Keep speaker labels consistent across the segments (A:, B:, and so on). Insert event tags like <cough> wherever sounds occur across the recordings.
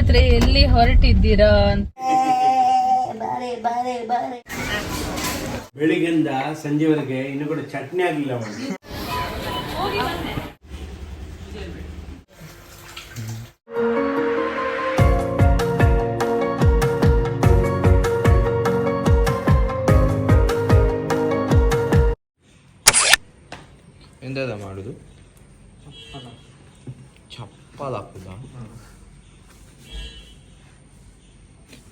A: ಹತ್ರ ಎಲ್ಲಿ ಹೊರಟಿದ್ದೀರಾ ಅಂತ.
B: ಬೆಳಿಗ್ಗೆಯಿಂದ ಸಂಜೆವರೆಗೆ ಇನ್ನು ಕೂಡ ಚಟ್ನಿ ಆಗಲಿಲ್ಲ ಅವನಿಗೆ
C: ಎಂತದ ಮಾಡುದು? ಚಪ್ಪಲ ಹಾಕುದ?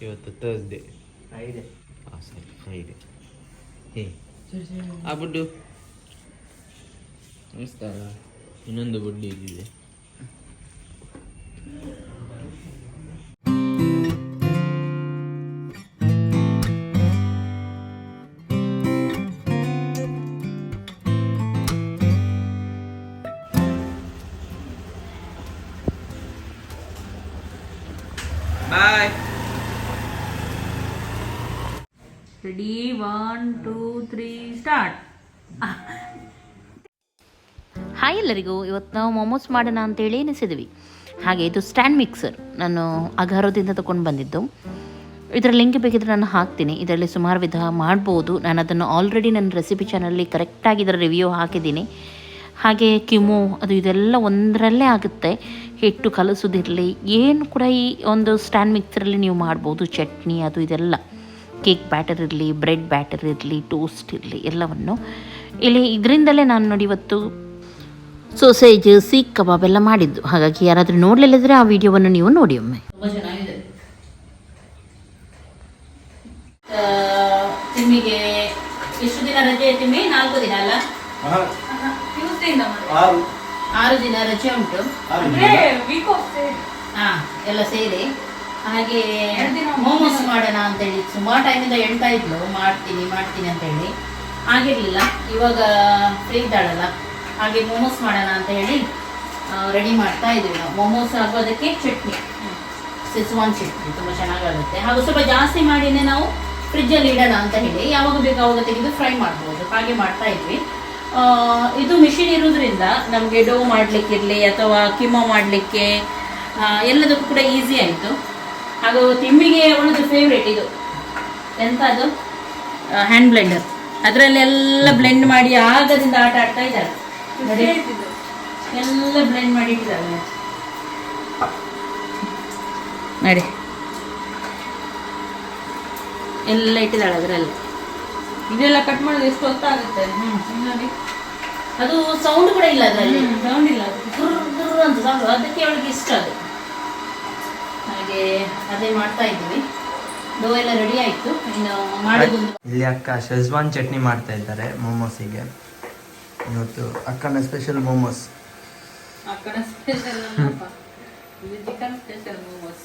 C: ಇವತ್ತು ತರ್ಸ್ಡೇ
D: ಫ್ರೈಡೆ
C: ಹಾಂ ಸರಿ ಫ್ರೈಡೆ ಹೇ. ಆ ಬುಡ್ಡು. ನಮಸ್ಕಾರ. ಇನ್ನೊಂದು ಬುಡ್ಡು ಇಲ್ಲಿದೆ boy
A: ready one two three start
E: hi ಎಲ್ಲರಿಗೂ. ಇವತ್ತು ನಾವು ಮೊಮೋಸ್ ಮಾಡೋಣ ಅಂತೇಳಿ ಎನಿಸಿದ್ವಿ ಹಾಗೆ ಇದು ಸ್ಟ್ಯಾಂಡ್ ಮಿಕ್ಸರ್ ನಾನು ಅಗಾರೋದಿಂದ ತಗೊಂಡು ಬಂದಿದ್ದು. ಇದರ ಲಿಂಕ್ ಬೇಕಿದ್ರೆ ನಾನು ಹಾಕ್ತೀನಿ. ಇದರಲ್ಲಿ ಸುಮಾರು ವಿಧ ಮಾಡ್ಬೋದು. ನಾನು ಅದನ್ನು ಆಲ್ರೆಡಿ ನನ್ನ ರೆಸಿಪಿ ಚಾನಲ್ಲಿ ಕರೆಕ್ಟಾಗಿ ಇದರ ರಿವ್ಯೂ ಹಾಕಿದ್ದೀನಿ. ಹಾಗೆ ಕಿಮು ಅದು ಇದೆಲ್ಲ ಒಂದರಲ್ಲೇ ಆಗುತ್ತೆ. ಹಿಟ್ಟು ಕಲಸೋದಿರಲಿ. ಏನು ಕೂಡ ಈ ಒಂದು ಸ್ಟ್ಯಾಂಡ್ ಮಿಕ್ಸರಲ್ಲಿ ನೀವು ಮಾಡ್ಬೋದು. ಚಟ್ನಿ, ಅದು ಇದೆಲ್ಲ. ಕೇಕ್ ಬ್ಯಾಟರ್ ಇರಲಿ ಬ್ರೆಡ್ ಬ್ಯಾಟರ್ ಇರಲಿ ಟೋಸ್ಟ್ ಇರಲಿ ಎಲ್ಲವನ್ನು ಇಲ್ಲಿ ಇದರಿಂದಲೇ ನಾನು ನೋಡಿ ಇವತ್ತು ಸೋಸೇಜ್ ಸೀಕ್ ಕಬಾಬ್ ಎಲ್ಲ ಮಾಡಿದ್ದು. ಹಾಗಾಗಿ ಯಾರಾದರೂ ನೋಡಲಿಲ್ಲದ್ರೆ ಆ ವಿಡಿಯೋವನ್ನು ನೀವು ನೋಡಿ ಒಮ್ಮೆ. ತುಂಬ ಚೆನ್ನಾಗಿದೆ. ತಿಮ್ಮಿಗೆ ಎಷ್ಟು ದಿನ ರಜೆ ತಿಮ್ಮಿ? ನಾಲ್ಕು ದಿನ ಅಲ್ಲ?
A: ಟ್ಯೂಸ್ಡೇಯಿಂದ
B: ಆರು.
E: ಆರು ದಿನ ರಜೆ ಉಂಟು. ಎಲ್ಲ ಸೇರಿ. ಹಾಗೆ ಮೋಮೋಸ್ ಮಾಡೋಣ ಅಂತೇಳಿ ಸುಮಾರು ಟೈಮಿಂದ ಹೇಳ್ತಾ ಇದ್ಲು ಮಾಡ್ತೀನಿ ಮಾಡ್ತೀನಿ ಅಂತೇಳಿ ಆಗಿರ್ಲಿಲ್ಲ ಇವಾಗ ಫ್ರೀ ಇದ್ದಾಳಲ್ಲ ಹಾಗೆ ಮೋಮೋಸ್ ಮಾಡೋಣ ಅಂತ ಹೇಳಿ ರೆಡಿ ಮಾಡ್ತಾ ಇದ್ವಿ ನಾವು. ಮೋಮೋಸ್ ಆಗೋದಕ್ಕೆ ಚಟ್ನಿ. ಸಿಸ್ವಾನ್ ಚಟ್ನಿ ತುಂಬ ಚೆನ್ನಾಗಾಗುತ್ತೆ. ಹಾಗೂ ಸ್ವಲ್ಪ ಜಾಸ್ತಿ ಮಾಡಿನೇ ನಾವು ಫ್ರಿಜ್ಜಲ್ಲಿ ಇಡೋಣ ಅಂತ ಹೇಳಿ ಯಾವಾಗ ಬೇಕು ಆವಾಗ ತೆಗೆದು ಫ್ರೈ ಮಾಡ್ಬೋದು. ಹಾಗೆ ಮಾಡ್ತಾ ಇದ್ವಿ. ಇದು ಮಿಷಿನ್ ಇರೋದ್ರಿಂದ ನಮಗೆ ಡೋ ಮಾಡಲಿಕ್ಕಿರಲಿ ಅಥವಾ ಕಿಮೋ ಮಾಡಲಿಕ್ಕೆ ಎಲ್ಲದಕ್ಕೂ ಕೂಡ ಈಸಿ ಆಯಿತು. ಹಾಗೂ ತಿಮ್ಮಿಗೆ ಅವಳದು ಫೇವ್ರೇಟ್ ಇದು. ಎಂತ ಅದು ಹ್ಯಾಂಡ್ ಬ್ಲೆಂಡರ್ ಅದರಲ್ಲೆಲ್ಲ ಬ್ಲೆಂಡ್ ಮಾಡಿ ಆಗದಿಂದ ಆಟ ಆಡ್ತಾ ಇದ್ದಾರೆ. ಎಲ್ಲ ಬ್ಲೆಂಡ್ ಮಾಡಿ ಇಟ್ಟಿದ್ದಾರೆ. ನೋಡಿ. ಎಲ್ಲ ಇಟ್ಟಿದ್ದಾಳೆ ಅದರಲ್ಲಿ.
A: ಇದೆಲ್ಲ ಕಟ್ ಮಾಡೋದು ಎಷ್ಟು ಹೊತ್ತಾಗುತ್ತೆ ನೋಡಿ.
E: ಅದು ಸೌಂಡ್ ಕೂಡ ಇಲ್ಲ ಅದರಲ್ಲಿ.
A: ಸೌಂಡ್ ಇಲ್ಲ.
E: ಅಂತ ಸೌಂಡ್ ಅದಕ್ಕೆ ಅವಳಿಗೆ ಇಷ್ಟ ಅದು. ಹಾಗೆ ಅದೇ ಮಾಡ್ತಾ ಇದ್ದೀವಿ ಡೋ ಎಲ್ಲ ರೆಡಿ ಆಯ್ತು. ಇನ್ನು ಮಾಡೋದೊಂದು
D: ಇಲ್ಲಿ ಅಕ್ಕ ಶೆಜ್ವಾನ್ ಚಟ್ನಿ ಮಾಡ್ತಾ ಇದ್ದಾರೆ ಮೊಮೋಸಿಗೆ. ಇವತ್ತು ಅಕ್ಕನ ಸ್ಪೆಷಲ್ ಮೊಮೋಸ್.
A: ಅಕ್ಕನ special chicken special momos.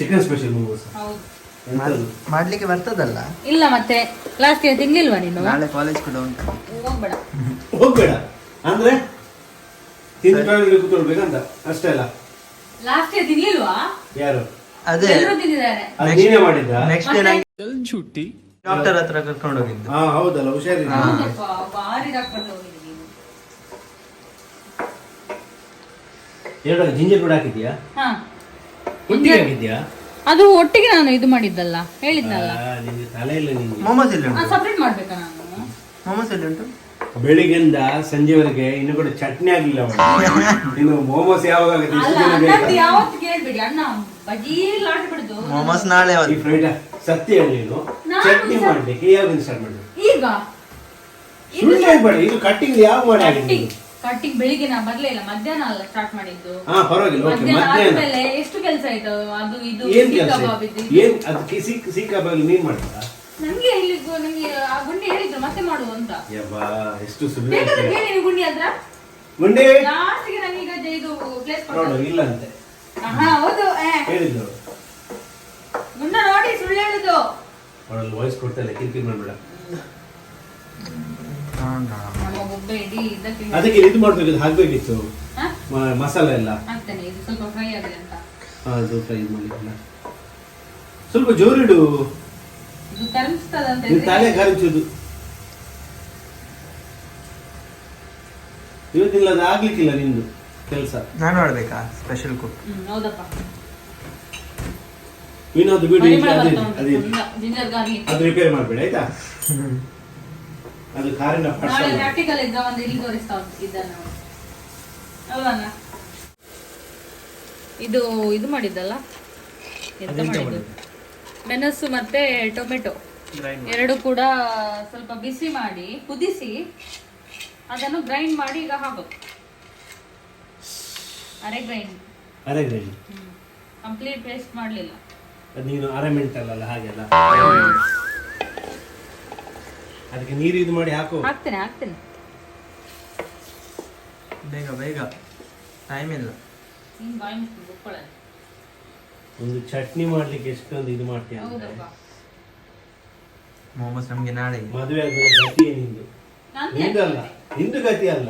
B: Chicken special momos
A: ಹೌದು.
D: ಮಾಡ್ಲಿಕ್ಕೆ ಬರ್ತದಲ್ಲ?
A: ಇಲ್ಲ ಮತ್ತೆ ಲಾಸ್ಟ್ ಇಯರ್ ತಿನ್ಲಿಲ್ವಾ ನೀನು?
D: ನಾಳೆ ಕಾಲೇಜ್ ಕೂಡ ಉಂಟು.
A: ಹೋಗ್ಬೇಡ.
B: ಹೋಗ್ಬೇಡ. ಅಂದ್ರೆ? ತಿಂದು ಟ್ರಾವೆಲ್ ಕೂತ್ಕೊಳ್ಬೇಕಂತ. ಅಷ್ಟೇ ಅಲ್ಲ.
A: ಲಾಸ್ಟ್ ಇಯರ್ ತಿನ್ಲಿಲ್ವಾ?
B: ಯಾರು?
D: ಅದೇ.
A: ಎಲ್ಲರೂ ತಿಂದಿದ್ದಾರೆ.
B: ಅದು ನೀನೇ ಮಾಡಿದ್ದ?
D: ನೆಕ್ಸ್ಟ್ ಡೇ ನಂಗೆ ಡಾಕ್ಟರ್ ಹತ್ರ ಕರ್ಕೊಂಡು ಹೋಗಿದ್ದು.
B: ಹಾ ಹೌದಲ್ಲ ಹುಷಾರಿಲ್ಲ
A: ಹೌದಪ್ಪ, ಭಾರಿ ಡಾಕ್ಟರ್ ಹೋಗಿದ್ದೀನಿ ನೀನು.
B: ಎರಡು ಜಿಂಜರ್ ಕೂಡ ಹಾಕಿದ್ಯಾ?
A: ಹಾ.
B: ಒಟ್ಟಿಗೆ ಹಾಕಿದ್ಯಾ?
A: ಅದು ಒಟ್ಟಿಗೆ ನಾನು ಇದು ಮಾಡಿದ್ದಲ್ಲ ಹೇಳಿದ್ನಲ್ಲ
B: ಆ, ನಿನ್ಗೆ ತಲೆ ಇಲ್ಲ ನಿನ್ಗೆ
D: ಮೊಮೋಸ್ ಎಲ್ಲಿ ಉಂಟು?
A: ಸಪ್ರೇಟ್ ಮಾಡ್ಬೇಕಾ ನಾನು?
D: ಮೊಮೋಸ್ ಎಲ್ಲಿ ಉಂಟು?
B: ಬೆಳಿಗ್ಗೆಯಿಂದ ಸಂಜೆವರೆಗೆ ಇನ್ನು ಕೂಡ ಚಟ್ನಿ ಆಗ್ಲಿಲ್ಲ ಅವನಿಗೆ ಇನ್ನು ಮೋಮೋಸ್ ಯಾವಾಗ ಆಗುತ್ತೆ ಇಷ್ಟು ದಿನ ಬೇಕಾ?
A: ಯಾವತ್ತು ಕೇಳ್ಬೇಡಿ ಅಣ್ಣ ಬಜಿ ಲಾಟ್ ಬಿಡುದು
D: ಮೊಮೋಸ್ ನಾಳೆ
B: ಈ
D: ಯಾವತ್ತು?
B: ಫ್ರೈಡ್ ಸತ್ಯ ಹೇಳಿ ನೀನು.
A: ನಾನು
B: ಚಟ್ನಿ
A: ಮಾಡ್ಬೇಕು
B: ಮಾಡ್ಲಿಕ್ಕೆ ಯಾವಾಗ ಸ್ಟಾರ್ಟ್ ಮಾಡಿದ್ರು
A: ಈಗ?
B: ಸುಳ್ಳು ಹೇಳ್ಬೇಡ ಇದು ಕಟ್ಟಿಂಗ್ ಯಾವ ಮಾಡಿ ಆಗಿದ್ದು
A: ಕಟ್ಟಿಂಗ್ ಕಟ್ಟಿಂಗ್ ಬೆಳಿಗ್ಗೆ ನಾ ಬರ್ಲೇ ಇಲ್ಲ ಮಧ್ಯಾಹ್ನ ಅಲ್ಲ ಸ್ಟಾರ್ಟ್ ಮಾಡಿದ್ದು.
B: ಹಾ ಪರವಾಗಿಲ್ಲ ಓಕೆ
A: ಮಧ್ಯಾಹ್ನ
B: ಮಧ್ಯಾಹ್ನ.
A: ಆದ್ಮೇಲೆ ಎಷ್ಟು ಕೆಲಸ ಆಯ್ತು? ಅದು ಇದು
B: ಏನ್
A: ಸೀ
B: ಕೆಲಸ
A: ಏನು ಇದ್ದು.
B: ಏನ್ ಸಿಕ್ಕ ಸಿಕ್ ಸಿಕ್ಕಾಬಾಗಿ ನೀನ್ ಮಾಡ್ತೀರಾ?
A: ನಂಗೆ ಇಲ್ಲಿ ಗು- ನಂಗೆ ಆ ಗುಂಡಿ ಹೇಳಿದ್ರು ಮತ್ತೆ ಮಾಡುವ ಅಂತ.
B: ಯಬ್ಬಾ ಎಷ್ಟು ಸುಳ್ಳು
A: ಬೇಕಾದ್ರೆ ಕೇಳಿ ನೀವು ಗುಂಡಿ ಹತ್ರ.
B: ಗುಂಡಿ?
A: ಲಾಸ್ಟ್ಗೆ ಜ- ಇದು ಪ್ಲೇಸ್
B: ನೋಡು ಇಲ್ಲ ಅಂತೆ.
A: ಹಾ ಹೌದು ಏ,
B: ಹೇಳಿದ್ರು
A: ಗುಂಡ ನೋಡಿ ಸುಳ್ಳು ಹೇಳುದು.
B: ಅವಳಲ್ಲಿ ವಾಯ್ಸ್ ಕೊಡ್ತಾ ಇಲ್ಲ ಕಿರಿಕಿರಿ ಮಾಡ್ಬೇಡ.
A: ನಮ್ಮ ಒಬ್ಬ ಇಡೀ ಇದಕ್ಕೆ
B: ಅದಕ್ಕೆ ಇದು ಮಾಡ್ಬೇಕಿತ್ತು ಹಾಕ್ಬೇಕಿತ್ತು.
A: ಹಾ?
B: ಮ- ಮಸಾಲೆ ಎಲ್ಲ.
A: ಹಾಕ್ತೇನೆ ಇದು ಸ್ವಲ್ಪ ಫ್ರೈ ಆಗಲಿ ಅಂತ.
B: ಹಾ, ಅದು ಫ್ರೈ ಮಾಡ್ಲಿಕ್ಕಿಲ್ಲ ಸ್ವಲ್ಪ ಜೋರಿಡು.
A: ಇದು ಕರಗಿಸ್ತದ ಅಂತ
B: ನಿನ್ ತಲೆ ಕರಚುದು ಇವತ್ತಿಲ್ಲ ಅದು ಆಗ್ಲಿಕ್ಕಿಲ್ಲ ನಿಂದು ಕೆಲಸ.
D: ನಾನು ಮಾಡ್ಬೇಕಾ ಸ್ಪೆಷಲ್ ಕುಕ್
A: ಹೌದಪ್ಪ.
B: ವಿನೋದ್ ಬಿಡಿ ಅದು.
A: ಜಿಂಜರ್ ಗಾರ್ಲಿಕ್
B: ಅದು ರಿಪೇರ್ ಮಾಡಬೇಡಿ ಆಯ್ತಾ? ಅದು ಕಾರಿನ
A: ನಾಳೆ ಪ್ರಾಕ್ಟಿಕಲ್ ಎಕ್ಸಾಮ್ ಅಂತ ಇಲ್ಲಿ ತೋರಿಸ್ತಾ ಅಲ್ವಣ್ಣ ಇದು ಇದು ಮಾಡಿದ್ದಲ್ಲ? ಎಂತ ಮಾಡಿದ್ದು? ಮೆಣಸು ಮತ್ತೆ ಟೊಮೆಟೊ. ಎರಡು ಕೂಡ ಸ್ವಲ್ಪ ಬಿಸಿ ಮಾಡಿ ಕುದಿಸಿ ಅದನ್ನು ಗ್ರೈಂಡ್ ಮಾಡಿ ಈಗ ಹಾಕಬೇಕು ಅರೆ ಗ್ರೈಂಡ್
B: ಅರೆ ಗ್ರೈಂಡ್
A: ಕಂಪ್ಲೀಟ್ ಪೇಸ್ಟ್ ಮಾಡಲಿಲ್ಲ.
B: ನೀನು ಅರೆ ಮೆಂಟಲ್ಲ ಹಾಗೆಲ್ಲ ಅದಕ್ಕೆ ನೀರು ಇದು ಮಾಡಿ ಹಾಕು.
A: ಹಾಕ್ತೇನೆ ಹಾಕ್ತೇನೆ.
D: ಬೇಗ ಬೇಗ. ಟೈಮ್ ಇಲ್ಲ.
A: ನೀನು ಬಾಯಿ ಮುಚ್ಕೊಂಡು ಕುತ್ಕೊಳ್ಳೋದು.
B: ಒಂದು ಚಟ್ನಿ ಮಾಡ್ಲಿಕ್ಕೆ ಎಷ್ಟೊಂದು ಇದು ಮಾಡ್ತೀಯ ಅಂದ್ರೆ.
A: ಹೌದಪ್ಪ.
D: ಮೊಮೋಸ್ ನಮಗೆ ನಾಳೆ.
B: ಮದುವೆ ಆದ್ಮೇಲೆ ಗತಿ ನಿಂದು?
A: ನಂದು
B: ನಿಂದಲ್ಲ. ನಿಂದು ಗತಿ ಅಲ್ಲ.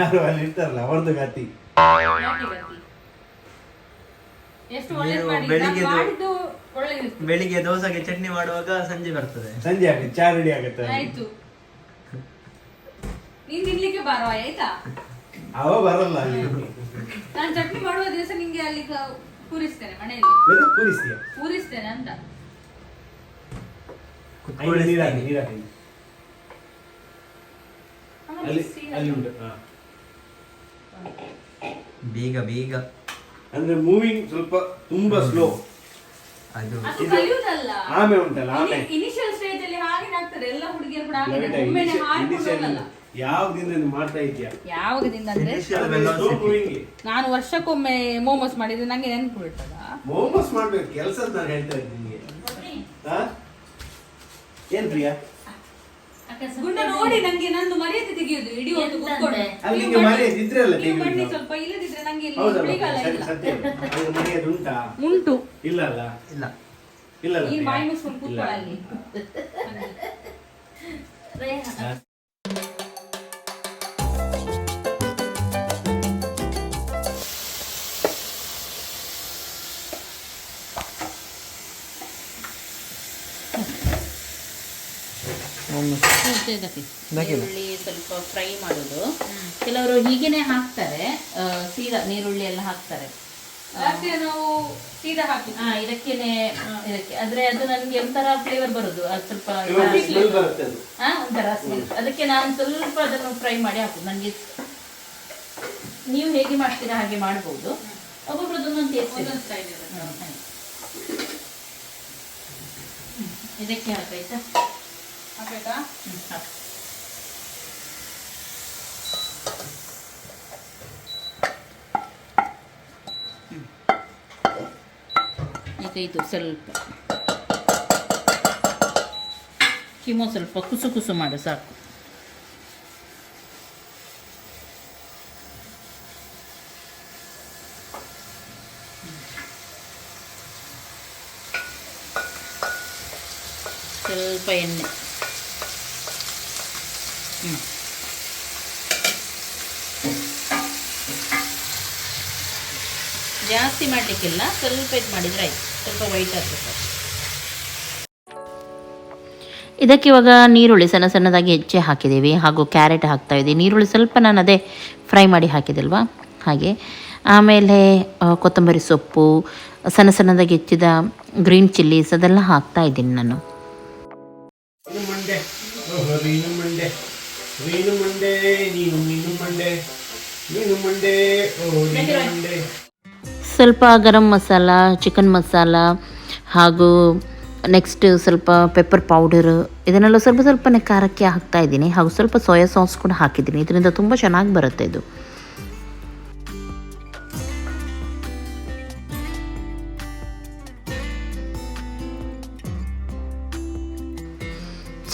B: ಯಾರು ಅಲ್ಲಿ ಇರ್ತಾರಲ್ಲ ಅವ್ರದ್ದು ಗತಿ.
A: ಯಾಕೆ ಗತಿ? ಎಷ್ಟು ಒಳ್ಳೇದು ಮಾಡಿ.
D: ಬೆಳಿಗ್ಗೆ
A: ನಾನು ಮಾಡಿದ್ದು ಒಳ್ಳೇದಿತ್ತು
D: ಬೆಳಿಗ್ಗೆ ದೋಸೆಗೆ ಚಟ್ನಿ ಮಾಡುವಾಗ ಸಂಜೆ ಬರ್ತದೆ.
B: ಸಂಜೆ ಆಗುತ್ತೆ ಚಾ ರೆಡಿ ಆಗುತ್ತೆ
A: ಆಯ್ತು. ನೀನ್ ತಿನ್ಲಿಕ್ಕೆ ಬಾರೋ ಆಯ್ತಾ?
B: ಅವ ಬರಲ್ಲ ಅಲ್ಲಿ.
A: ನಾನು ಚಟ್ನಿ ಮಾಡುವ ದಿವಸ ನಿಂಗೆ ಅಲ್ಲಿ ಕೂರಿಸ್ತೇನೆ ಮನೆಯಲ್ಲಿ.
B: ಏನು? ಕೂರಿಸ್ತೀಯ?
A: ಕೂರಿಸ್ತೇನೆ ಅಂತ.
B: ಐದು ನೀರು ಹಾಕಿ ನೀರು
A: ಆಮೇಲೆ
B: ಅಲ್ಲಿ
A: ಬಿಸಿ
B: ಅಲ್ಲಿ ಉಂಟು. ಹಾ.
D: ಬೇಗ ಬೇಗ.
B: ಅಂದ್ರೆ ಮೂವಿಂಗ್ ಸ್ವಲ್ಪ ತುಂಬಾ ಸ್ಲೋ.
D: ಅದು
A: ಅದು ಕಲಿಯುವುದಲ್ಲ
B: ಆಮೆ ಉಂಟಲ್ಲ ಆಮೆ.
A: ಇನಿಷಿಯಲ್ ಸ್ಟೇಜ್ ಅಲ್ಲಿ ಹಾಗೆ ಆಗ್ತದೆ. ಎಲ್ಲ ಹುಡುಗಿಯರು ಕೂಡ ಹಾಗೆ ಒಮ್ಮೆನೆ ಹಾಡ್ಕೊಂಡು ಹೋಗಲ್ಲ.
B: ಮಾಡ್ತಾ ಇದೆಯಾ
A: ಯಾವಾಗದಿಂದ ಅಂದ್ರೆ. ನಾನು ವರ್ಷಕ್ಕೊಮ್ಮೆ ಮೋಮೋಸ್ ಮಾಡಿದ್ರೆ ನಂಗೆ ನೆನ್ಪು ಬಿಡ್ತದ
B: ಮೋಮೋಸ್ ಮಾಡ್ಬೇಕು ಕೆಲಸ ನಾನು ಹೇಳ್ತಾ ಇದ್ದೀನಿ ಹಾ? ಏನ್ ಪ್ರಿಯಾ?
A: ಗುಂಡ ನೋಡಿ ನಂಗೆ ನಂದು ಮರ್ಯಾದೆ ತೆಗೆಯುದು ಇಡೀ ಒಂದು ಕೂತ್ಕೊಂಡು
B: ಅಲ್ಲಿ
A: ನೀವು
B: ನಿಂಗೆ
A: ಬನ್ನಿ.
B: ಮರ್ಯಾದೆ ಇದ್ರೆ ಅಲ್ಲ
A: ನೀವು ಬನ್ನಿ
B: ನಾವು.
A: ಸ್ವಲ್ಪ ಇಲ್ಲದಿದ್ರೆ ನಂಗೆ ಇಲ್ಲಿ
B: ಹೌದಲ್ಲ
A: ಉಳಿಗಾಲ
B: ಸರಿ,
A: ಇಲ್ಲ.
B: ಸತ್ಯ. ಅದು ಮರ್ಯಾದೆ ಉಂಟಾ?
A: ಉಂಟು.
B: ಇಲ್ಲ ಅಲ್ಲ?
D: ಇಲ್ಲ.
B: ಅಲ್ಲ?
A: ಬಾಯಿ
E: ಇದಕ್ಕೆ? ಈರುಳ್ಳಿ ಸ್ವಲ್ಪ ಫ್ರೈ ಮಾಡೋದು. ಕೆಲವರು ಹೀಗೇನೆ ಹಾಕ್ತಾರೆ ಸೀದಾ ನೀರುಳ್ಳಿ ಎಲ್ಲ ಹಾಕ್ತಾರೆ.
A: ನಾವು ಸೀದಾ ಹಾಕಿ.
E: ಹಾ ಇದಕ್ಕೇನೆ ಇದಕ್ಕೆ. ಆದ್ರೆ ಅದು ನನಗೆ ಒಂಥರ ಫ್ಲೇವರ್ ಬರುದು. ಅದು ಸ್ವಲ್ಪ
B: ಬರುತ್ತೆ
E: ಹಾ ಒಂಥರ smell. ಅದಕ್ಕೆ ನಾನು ಸ್ವಲ್ಪ ಅದನ್ನು ಫ್ರೈ ಮಾಡಿ ಹಾಕುದು. ನನಗೆ ನೀವು ಹೇಗೆ ಮಾಡ್ತೀರಾ ಹಾಗೆ ಮಾಡ್ಬೋದು. ಒಬ್ಬೊಬ್ರದ್ದು ಒಂದೊಂದು ಟೇಸ್ಟ್ ಇದಕ್ಕೆ ಹಾಕಾಯ್ತಾ
A: ಹಾಕ್ಬೇಕಾ
E: ಹ್ಮ್, ಹಾಕು. ಹ್ಮ್. ಈಗ ಇದು ಸ್ವಲ್ಪ ಕಿಮೋ ಸ್ವಲ್ಪ ಕುಸು ಕುಸು ಮಾಡು ಸಾಕು ಸ್ವಲ್ಪ ಎಣ್ಣೆ ಹ್ಮ್. ಜಾಸ್ತಿ ಮಾಡಲಿಕ್ಕಿಲ್ಲ ಸ್ವಲ್ಪ ಇದು ಮಾಡಿದ್ರೆ ಆಯ್ತು ಸ್ವಲ್ಪ ವೈಟ್ ಆಗಬೇಕು ಇದಕ್ಕೆ ಇವಾಗ ನೀರುಳ್ಳಿ ಸಣ್ಣ ಸಣ್ಣದಾಗಿ ಹೆಚ್ಚೆ ಹಾಕಿದ್ದೀವಿ ಹಾಗೂ ಕ್ಯಾರೆಟ್ ಹಾಕ್ತಾ ಇದ್ದೀವಿ ನೀರುಳ್ಳಿ ಸ್ವಲ್ಪ ನಾನು ಅದೇ ಫ್ರೈ ಮಾಡಿ ಹಾಕಿದಲ್ವಾ ಹಾಗೆ ಆಮೇಲೆ ಕೊತ್ತಂಬರಿ ಸೊಪ್ಪು ಸಣ್ಣ ಸಣ್ಣದಾಗಿ ಹೆಚ್ಚಿದ ಗ್ರೀನ್ ಚಿಲ್ಲೀಸ್ ಅದೆಲ್ಲ ಹಾಕ್ತಾ ಇದ್ದೀನಿ ನಾನು
B: ನೀನು ಮಂಡೆ ನೀನು ಮೀನು ಮಂಡೆ ನೀನು ಮಂಡೆ ನೀನು ಮಂಡೆ ಓ ನೀನು ಮಂಡೆ.
E: ಸ್ವಲ್ಪ ಗರಂ ಮಸಾಲ ಚಿಕನ್ ಮಸಾಲ ಹಾಗೂ ನೆಕ್ಸ್ಟ್ ಸ್ವಲ್ಪ ಪೆಪ್ಪರ್ ಪೌಡರ್ ಇದನ್ನೆಲ್ಲ ಸ್ವಲ್ಪ ಸ್ವಲ್ಪನೇ ಖಾರಕ್ಕೆ ಹಾಕ್ತಾ ಇದ್ದೀನಿ ಹಾಗೂ ಸ್ವಲ್ಪ ಸೋಯಾ ಸಾಸ್ ಕೂಡ ಹಾಕಿದ್ದೀನಿ. ಇದರಿಂದ ತುಂಬ ಚೆನ್ನಾಗಿ ಬರುತ್ತೆ ಇದು.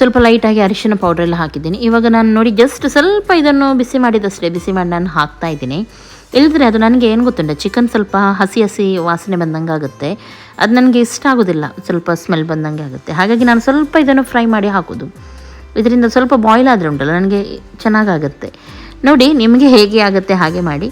E: ಸ್ವಲ್ಪ ಲೈಟಾಗಿ ಅರಿಶಿನ ಪೌಡರ್ ಎಲ್ಲ ಹಾಕಿದ್ದೀನಿ. ಇವಾಗ ನಾನು ನೋಡಿ ಜಸ್ಟ್ ಸ್ವಲ್ಪ ಇದನ್ನು ಬಿಸಿ ಮಾಡಿದಷ್ಟೇ. ಬಿಸಿ ಮಾಡಿ ನಾನು ಹಾಕ್ತಾ ಇದ್ದೀನಿ. ಇಲ್ಲದ್ರೆ ಅದು ನನಗೆ ಏನು ಗೊತ್ತುಂಟ ಚಿಕನ್ ಸ್ವಲ್ಪ ಹಸಿ ಹಸಿ ವಾಸನೆ ಬಂದಂಗೆ ಆಗುತ್ತೆ. ಅದು ನನಗೆ ಇಷ್ಟ ಆಗೋದಿಲ್ಲ, ಸ್ವಲ್ಪ ಸ್ಮೆಲ್ ಬಂದಂಗೆ ಆಗುತ್ತೆ. ಹಾಗಾಗಿ ನಾನು ಸ್ವಲ್ಪ ಇದನ್ನು ಫ್ರೈ ಮಾಡಿ ಹಾಕೋದು. ಇದರಿಂದ ಸ್ವಲ್ಪ ಬಾಯ್ಲ್ ಆದರೆ ಉಂಟಲ್ಲ, ನನಗೆ ಚೆನ್ನಾಗಾಗುತ್ತೆ ನೋಡಿ ನಿಮಗೆ ಹೇಗೆ ಆಗುತ್ತೆ ಹಾಗೆ ಮಾಡಿ.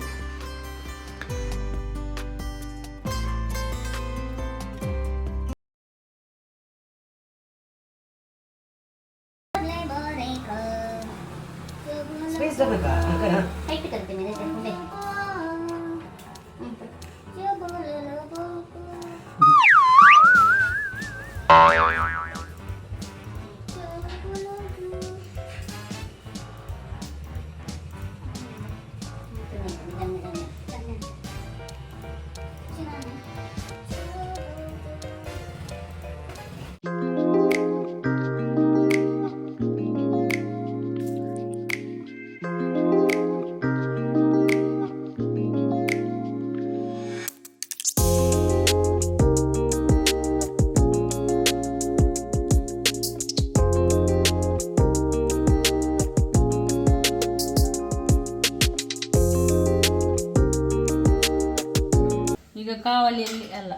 A: ಕಾವಲಿಯಲ್ಲಿ ಅಲ್ಲ.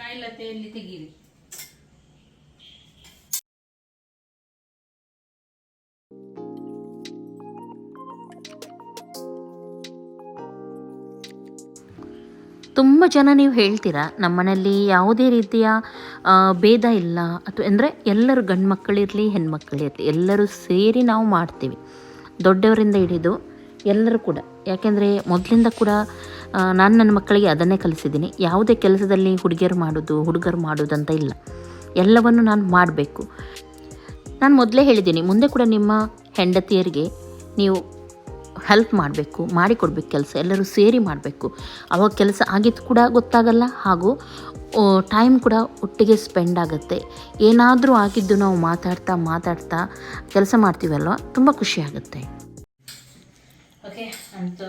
A: ಕಾಯಿಲತೆಯಲ್ಲಿ ತೆಗೀರಿ.
E: ತುಂಬ ಜನ ನೀವು ಹೇಳ್ತೀರಾ ನಮ್ಮನೇಲಿ ಯಾವುದೇ ರೀತಿಯ ಭೇದ ಇಲ್ಲ. ಅಥವಾ ಅಂದರೆ ಎಲ್ಲರೂ ಗಂಡು ಮಕ್ಕಳಿರಲಿ ಹೆಣ್ಮಕ್ಳಿರಲಿ ಎಲ್ಲರೂ ಸೇರಿ ನಾವು ಮಾಡ್ತೀವಿ. ದೊಡ್ಡವರಿಂದ ಹಿಡಿದು ಎಲ್ಲರೂ ಕೂಡ. ಯಾಕೆಂದರೆ ಮೊದಲಿಂದ ಕೂಡ ನಾನು ನನ್ನ ಮಕ್ಕಳಿಗೆ ಅದನ್ನೇ ಕಲಿಸಿದ್ದೀನಿ. ಯಾವುದೇ ಕೆಲಸದಲ್ಲಿ ಹುಡುಗಿಯರು ಮಾಡೋದು, ಹುಡುಗರು ಮಾಡೋದು ಅಂತ ಇಲ್ಲ. ಎಲ್ಲವನ್ನು ನಾನು ಮಾಡಬೇಕು. ನಾನು ಮೊದಲೇ ಹೇಳಿದ್ದೀನಿ, ಮುಂದೆ ಕೂಡ ನಿಮ್ಮ ಹೆಂಡತಿಯರಿಗೆ ನೀವು ಹೆಲ್ಪ್ ಮಾಡಬೇಕು, ಮಾಡಿಕೊಡ್ಬೇಕು ಕೆಲಸ, ಎಲ್ಲರೂ ಸೇರಿ ಮಾಡಬೇಕು. ಅವಾಗ ಕೆಲಸ ಆಗಿದ್ದು ಕೂಡ ಗೊತ್ತಾಗಲ್ಲ, ಹಾಗೂ ಟೈಮ್ ಕೂಡ ಒಟ್ಟಿಗೆ ಸ್ಪೆಂಡ್ ಆಗುತ್ತೆ. ಏನಾದರೂ ಆಗಿದ್ದು ನಾವು ಮಾತಾಡ್ತಾ ಮಾತಾಡ್ತಾ ಕೆಲಸ ಮಾಡ್ತೀವಲ್ವ, ತುಂಬ ಖುಷಿ ಆಗುತ್ತೆ. ಓಕೆ ಅಂತೂ